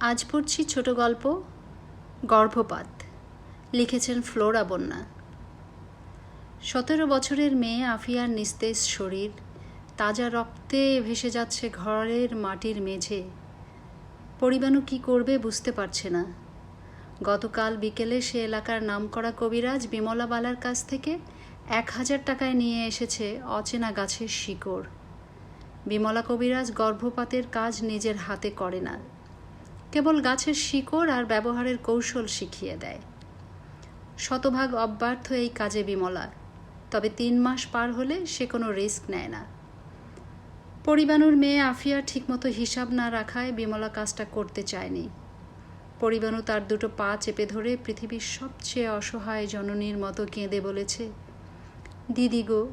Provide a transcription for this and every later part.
আজ পড়ছি ছোট গল্প, গর্ভপাত, লিখেছেন ফ্লোরা বন্যা। সতেরো বছরের মেয়ে আফিয়ার নিস্তেজ শরীর, তাজা রক্তে ভেসে যাচ্ছে ঘরের মাটির মেঝে। পরিবাণু কি করবে বুঝতে পারছে না। গতকাল বিকেলে সে এলাকার নামকরা কবিরাজ বিমলা বালার কাছ থেকে এক হাজার টাকায় নিয়ে এসেছে অচেনা গাছের শিকড়। বিমলা কবিরাজ গর্ভপাতের কাজ নিজের হাতে করে না। কেবল গাছের শিকড় আর ব্যবহারের কৌশল শিখিয়ে দেয়। শতভাগ অব্যর্থ এই কাজে বিমলা, তবে তিন মাস পার হলে সে কোনো রিস্ক নেয় না। পরিবাণুর মেয়ে আফিয়া ঠিকমতো হিসাব না রাখায় বিমলা কাজটা করতে চায়নি। পরিবাণু তার দুটো পা চেপে ধরে পৃথিবীর সবচেয়ে অসহায় জননীর মতো কেঁদে বলেছে, দিদি গো,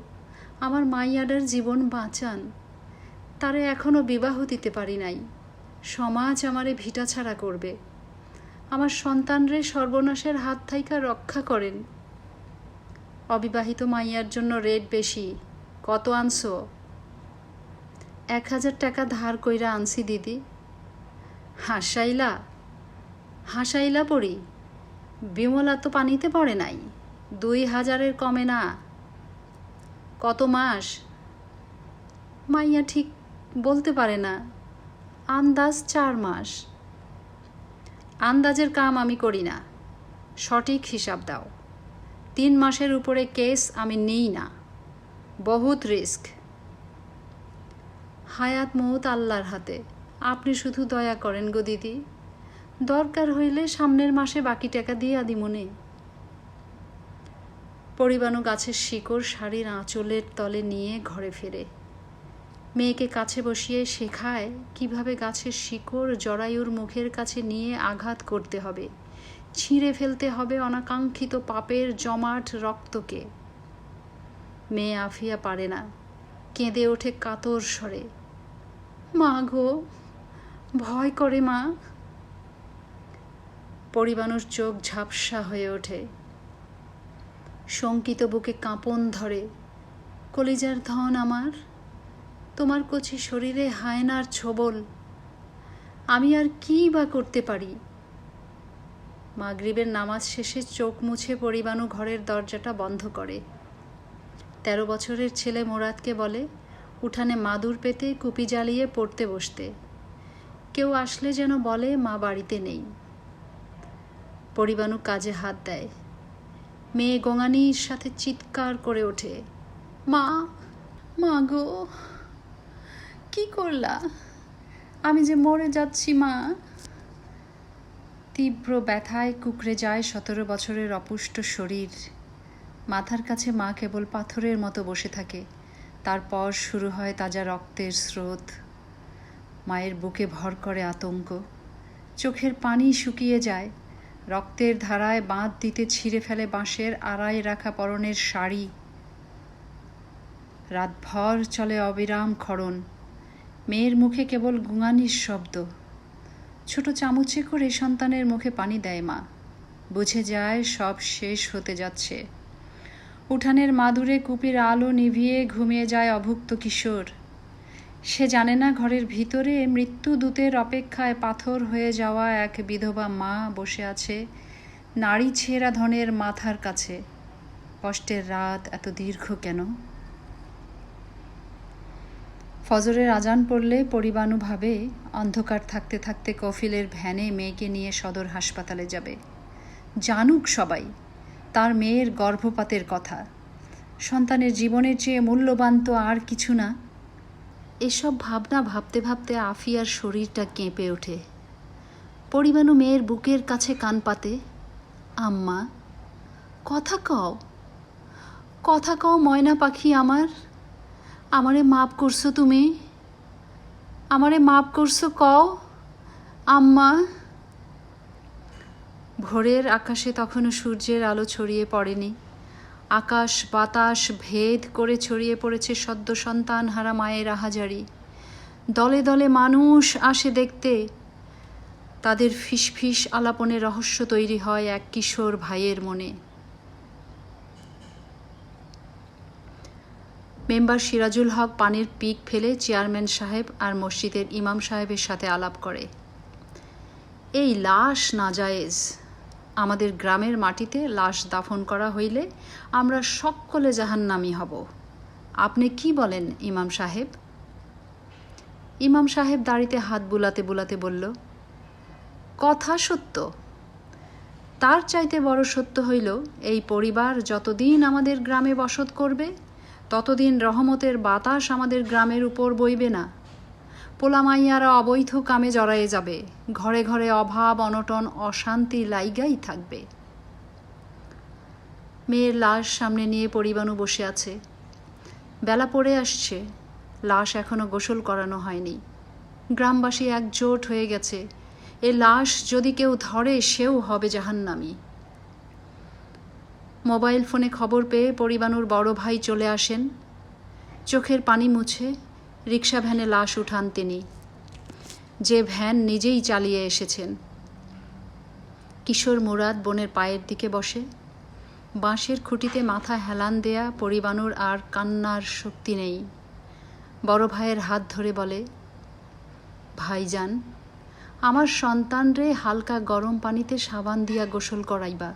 আমার মাইয়াডার জীবন বাঁচান। তারে এখনও বিবাহ দিতে পারি নাই। সমাজ আমারে ভিটা ছাড়া করবে। আমার সন্তানরে সর্বনাশের হাত থাইকা রক্ষা করেন। অবিবাহিত মাইয়ার জন্য রেট বেশি। কত আনছো? এক হাজার টাকা ধার কইরা আনছি, দিদি। হাসাইলা? হাসাইলা পড়ি? বিমলা তো পানিতে পড়ে নাই। দুই হাজারের কমে না। কত মাস? মাইয়া ঠিক বলতে পারে না। আন্দাজ চার মাস। আন্দাজের কাম আমি করি না। সঠিক হিসাব দাও। তিন মাসের উপরে কেস আমি নিই না। বহুত রিস্ক। হায়াত মৌত আল্লাহর হাতে। আপনি শুধু দয়া করেন গো দিদি। দরকার হইলে সামনের মাসে বাকি টাকা দিয়ে আদি মনে পরিবাণু গাছের শিকড় শাড়ির আঁচলের তলে নিয়ে ঘরে ফেরে। মেয়েকে কাছে বসিয়ে শেখায় কীভাবে গাছের শিকড় জরায়ুর মুখের কাছে নিয়ে আঘাত করতে হবে। ছিঁড়ে ফেলতে হবে অনাকাঙ্ক্ষিত পাপের জমাট রক্তকে। মেয়ে আফিয়া পারে না। কেঁদে ওঠে কাতর স্বরে। মা গো, ভয় করে মা। পরিবাণুর চোখ ঝাপসা হয়ে ওঠে। শঙ্কিত বুকে কাঁপন ধরে। কলিজার ধন আমার তোমার কচি শরীরে হায়নার ছোবল। আমি আর কী বা করতে পারি? মাগরিবের নামাজ শেষে চোখ মুছে পরিবাণু ঘরের দরজাটা বন্ধ করে। তেরো বছরের ছেলে মোরাদকে বলে, উঠানে মাদুর পেতে কুপি জ্বালিয়ে পড়তে বসতে। কেউ আসলে যেন বলে, মা বাড়িতে নেই। পরিবাণু কাজে হাত দেয়। মেয়ে গঙানির সাথে চিৎকার করে ওঠে, মা মা গো। কি করলা? আমি যে মরে যাচ্ছি, মা। তীব্র ব্যথায় কুকড়ে যায় সতেরো বছরের অপুষ্ট শরীর। মাথার কাছে মা কেবল পাথরের মতো বসে থাকে। তারপর শুরু হয় তাজা রক্তের স্রোত। মায়ের বুকে ভর করে আতঙ্ক। চোখের পানি শুকিয়ে যায়। রক্তের ধারায় বাঁধ দিতে ছিঁড়ে ফেলে বাঁশের আড়াই রাখা পরনের শাড়ি। রাতভর চলে অবিরাম ক্ষরণ মেয়ের মুখে কেবল গুঙানির শব্দ। ছোট চামচে করে সন্তানের মুখে পানি দেয় মা। বুঝে যায় সব শেষ হতে যাচ্ছে। উঠানের মাদুরে কুপির আলো নিভিয়ে ঘুমিয়ে যায় অভুক্ত কিশোর। সে জানে না ঘরের ভিতরে মৃত্যু দূতের অপেক্ষায় পাথর হয়ে যাওয়া এক বিধবা মা বসে আছে নারী ছেঁড়া ধনের মাথার কাছে। কষ্টের রাত এত দীর্ঘ কেন? ফজরের আজান পড়লে পরিবাণু ভাবে অন্ধকার থাকতে থাকতে কফিলের ভ্যানে মেয়েকে নিয়ে সদর হাসপাতালে যাবে। জানুক সবাই, তার মেয়ের গর্ভপাতের কথা। সন্তানের জীবনের চেয়ে মূল্যবান তো আর কিছু না। এসব ভাবনা ভাবতে ভাবতে আফিয়ার শরীরটা কেঁপে ওঠে। পরিবাণু মেয়ের বুকের কাছে কান পাতে, আম্মা, কথা কও। কথা কও ময়না পাখি আমার। আমারে মাপ করছ তুমি? আমারে মাপ করছ কও, আম্মা? ভোরের আকাশে তখনও সূর্যের আলো ছড়িয়ে পড়েনি। আকাশ, বাতাস, ভেদ করে ছড়িয়ে পড়েছে সদ্য সন্তান হারা মায়ের আহাজারি। দলে দলে মানুষ আসে দেখতে। তাদের ফিসফিস আলাপনে রহস্য তৈরি হয় এক কিশোর ভাইয়ের মনে। মেম্বার সিরাজুল হক পানির পিক ফেলে চেয়ারম্যান সাহেব আর মসজিদের ইমাম সাহেবের সাথে আলাপ করে। এই লাশ নাজায়েজ। আমাদের গ্রামের মাটিতে লাশ দাফন করা হইলে আমরা সকলে জাহান্নামি হব। আপনি কি বলেন, ইমাম সাহেব? ইমাম সাহেব দাড়িতে হাত বুলাতে বুলাতে বলল, কথা সত্য। তার চাইতে বড় সত্য হইল, এই পরিবার যতদিন আমাদের গ্রামে বসত করবে ততদিন রহমতের বাতাস আমাদের গ্রামের উপর বইবে না। পোলামাইয়ারা অবৈধ কামে জড়ায়ে যাবে। ঘরে ঘরে অভাব, অনটন, অশান্তি লাইগাই থাকবে। মেয়ের লাশ সামনে নিয়ে পরিবাণু বসে আছে। বেলা পড়ে আসছে। লাশ এখনও গোসল করানো হয়নি। গ্রামবাসী একজোট হয়ে গেছে। এ লাশ যদি কেউ ধরে, সেও হবে জাহান্নামি। মোবাইল ফোনে খবর পেয়ে পরিবানুর বড় ভাই চলে আসেন। চোখের পানি মুছে রিক্সা ভ্যানে লাশ উঠান তিনি। যে ভ্যান নিজেই চালিয়ে এসেছেন। কিশোর মুরাদ বোনের পায়ের দিকে বসে। বাঁশের খুঁটিতে মাথা হেলান দেয়া পরিবানুর আর কান্নার শক্তি নেই। বড় ভাইয়ের হাত ধরে বলে, ভাইজান, আমার সন্তানরে হালকা গরম পানিতে সাবান দিয়া গোসল করাইবা।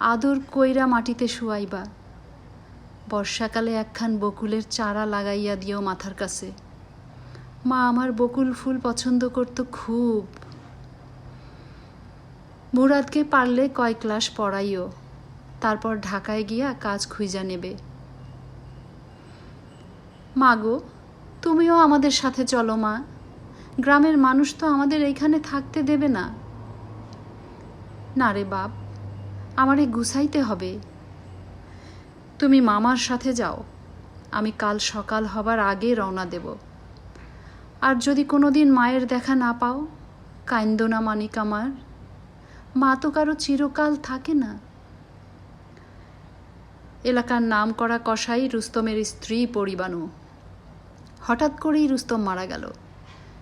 আদর কইরা মাটিতে শুয়াইবা। বর্ষাকালে একখান বকুলের চারা লাগাইয়া দিও মাথার কাছে। মা, আমার বকুল ফুল পছন্দ করতো খুব। মুরাদকে পারলে কয় ক্লাস পড়াইও, তারপর ঢাকায় গিয়া কাজ খুঁজা নেবে। মাগো তুমিও আমাদের সাথে চলো মা। গ্রামের মানুষ তো আমাদের এইখানে থাকতে দেবে না। না রে বাপ আমারে গুছাইতে হবে। তুমি মামার সাথে যাও। আমি কাল সকাল হবার আগে রওনা দেব। আর যদি কোনো দিন মায়ের দেখা না পাও কাইন্দ না মানিক আমার, মা তো কারও চিরকাল থাকে না। এলাকার নাম করা কসাই রুস্তমের স্ত্রী পরিবাণু হঠাৎ করেই রুস্তম মারা গেল।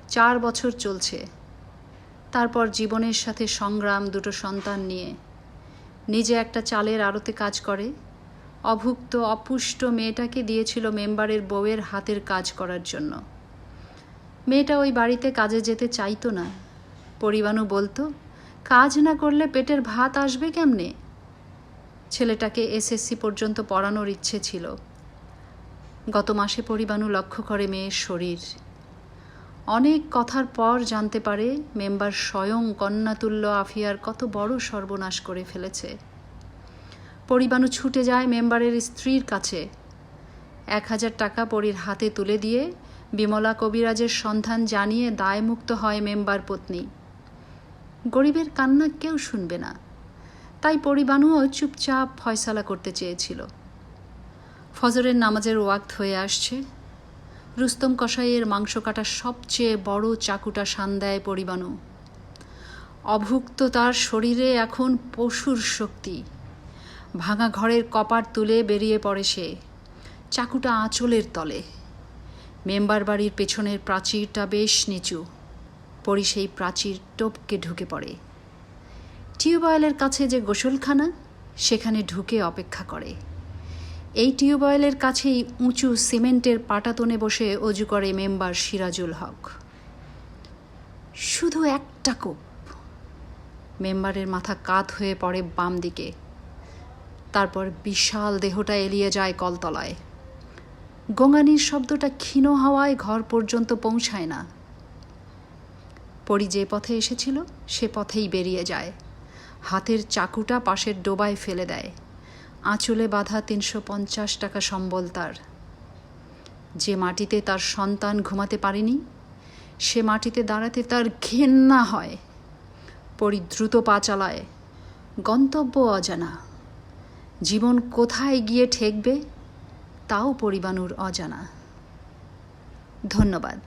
চার বছর চলছে। তারপর জীবনের সাথে সংগ্রাম দুটো সন্তান নিয়ে নিজে একটা চালের আড়তে কাজ করে। অভুক্ত, অপুষ্ট মেয়েটাকে দিয়েছিল মেম্বারের বউয়ের হাতের কাজ করার জন্য। মেয়েটা ওই বাড়িতে কাজে যেতে চাইতো না। পরিবাণু বলতো, কাজ না করলে পেটের ভাত আসবে কেমনে? ছেলেটাকে এসএসসি পর্যন্ত পড়ানোর ইচ্ছে ছিল। গত মাসে পরিবাণু লক্ষ্য করে মেয়ের শরীর অনেক কথার পর জানতে পারে, মেম্বার স্বয়ং কন্যাতুল্য আফিয়ার কত বড় সর্বনাশ করে ফেলেছে। পরিবাণু ছুটে যায় মেম্বারের স্ত্রীর কাছে। এক হাজার টাকা পরীর হাতে তুলে দিয়ে বিমলা কবিরাজের সন্ধান জানিয়ে দায়মুক্ত হয় মেম্বার পত্নী। গরিবের কান্না কেউ শুনবে না। তাই পরিবাণুও চুপচাপ ফয়সালা করতে চেয়েছিল। ফজরের নামাজের ওয়াক্ত হয়ে আসছে। রুস্তম কসাইয়ের মাংস কাটার সবচেয়ে বড় চাকুটা শান দেয় পরিবাণু অভুক্ত তার শরীরে এখন পশুর শক্তি। ভাঙা ঘরের কপাট তুলে বেরিয়ে পড়ে সে। চাকুটা আঁচলের তলে। মেম্বার বাড়ির পেছনের প্রাচীরটা বেশ নিচু। পরি সেই প্রাচীর টপকে ঢুকে পড়ে। টিউবওয়েলের কাছে যে গোসলখানা, সেখানে ঢুকে অপেক্ষা করে। এই টিউবওয়েলের কাছেই উঁচু সিমেন্টের পাটাতনে বসে অজু করে মেম্বার সিরাজুল হক। শুধু একটা কোপ। মেম্বারের মাথা কাত হয়ে পড়ে বাম দিকে। তারপর বিশাল দেহটা এলিয়ে যায় কলতলায়। গঙ্গানির শব্দটা ক্ষীণ হওয়ায় ঘর পর্যন্ত পৌঁছায় না। পরি যে পথে এসেছিল, সে পথেই বেরিয়ে যায়। হাতের চাকুটা পাশের ডোবায় ফেলে দেয়। আঁচলে বাঁধা তিনশো পঞ্চাশ টাকা সম্বল তার। যে মাটিতে তার সন্তান ঘুমাতে পারেনি, সে মাটিতে দাঁড়াতে তার ঘেন্না হয়। পরি দ্রুত পা চালায়, গন্তব্য অজানা। জীবন কোথায় গিয়ে ঠেকবে, তাও পরিবাণুর অজানা। ধন্যবাদ।